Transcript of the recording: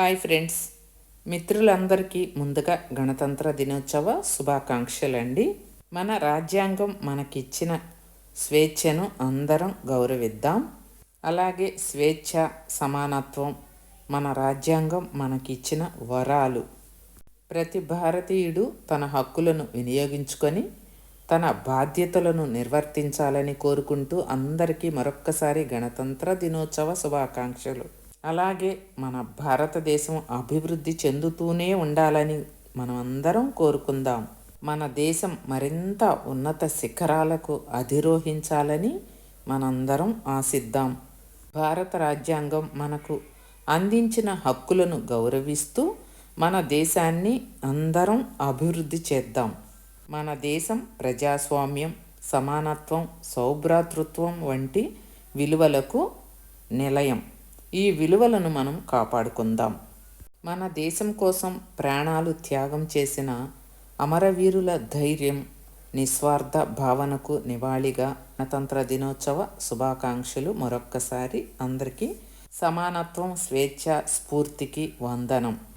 Hi friends. మిత్రులందరికీ ముందుగా గణతంత్ర దినోత్సవ శుభాకాంక్షలండి. మన రాజ్యాంగం మనకిచ్చిన స్వేచ్ఛను అందరం గౌరవిద్దాం. అలాగే స్వేచ్ఛ సమానత్వం మన రాజ్యాంగం మనకిచ్చిన వరాలు. ప్రతి భారతీయుడు తన హక్కులను వినియోగించుకొని తన బాధ్యతలను నిర్వర్తించాలని కోరుకుంటూ అందరికీ మరొక్కసారి గణతంత్ర దినోత్సవ శుభాకాంక్షలు. అలాగే మన భారతదేశం అభివృద్ధి చెందుతూనే ఉండాలని మనం అందరం కోరుకుందాం. మన దేశం మరింత ఉన్నత శిఖరాలకు అధిరోహించాలని మనందరం ఆశిద్దాం. భారత రాజ్యాంగం మనకు అందించిన హక్కులను గౌరవిస్తూ మన దేశాన్ని అందరం అభివృద్ధి చేద్దాం. మన దేశం ప్రజాస్వామ్యం సమానత్వం సౌభ్రాతృత్వం వంటి విలువలకు నిలయం. ఈ విలువలను మనం కాపాడుకుందాం. మన దేశం కోసం ప్రాణాలు త్యాగం చేసిన అమరవీరుల ధైర్యం నిస్వార్థ భావనకు నివాళిగా గణతంత్ర దినోత్సవ శుభాకాంక్షలు మరొక్కసారి అందరికీ సమానత్వం స్వేచ్ఛ స్ఫూర్తికి వందనం.